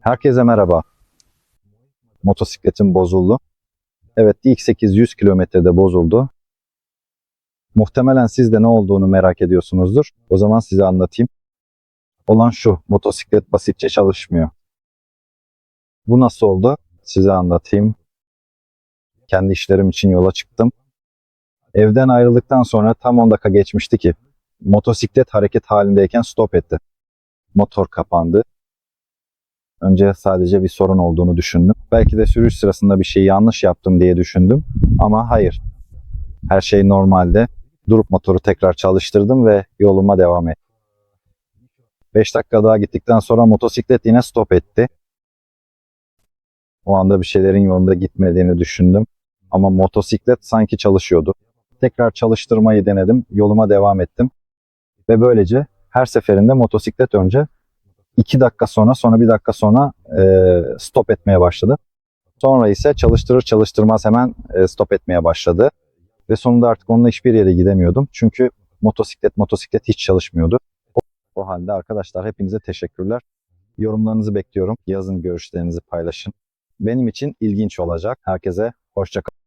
Herkese merhaba. Motosikletim bozuldu. Evet DX8 100 kilometrede bozuldu. Muhtemelen siz de ne olduğunu merak ediyorsunuzdur. O zaman size anlatayım. Olan şu, motosiklet basitçe çalışmıyor. Bu nasıl oldu? Size anlatayım. Kendi işlerim için yola çıktım. Evden ayrıldıktan sonra tam 10 dakika geçmişti ki motosiklet hareket halindeyken stop etti. Motor kapandı. Önce sadece bir sorun olduğunu düşündüm. Belki de sürüş sırasında bir şey yanlış yaptım diye düşündüm. Ama hayır. Her şey normalde. Durup motoru tekrar çalıştırdım ve yoluma devam ettim. 5 dakika daha gittikten sonra motosiklet yine stop etti. O anda bir şeylerin yolunda gitmediğini düşündüm. Ama motosiklet sanki çalışıyordu. Tekrar çalıştırmayı denedim. Yoluma devam ettim. Ve böylece her seferinde motosiklet önce 2 dakika sonra sonra 1 dakika sonra e, stop etmeye başladı. Sonra ise çalıştırır çalıştırmaz hemen e, stop etmeye başladı. Ve sonunda artık onunla hiçbir yere gidemiyordum. Çünkü motosiklet motosiklet hiç çalışmıyordu. O, o halde arkadaşlar hepinize teşekkürler. Yorumlarınızı bekliyorum. Yazın görüşlerinizi paylaşın. Benim için ilginç olacak. Herkese hoşçakalın.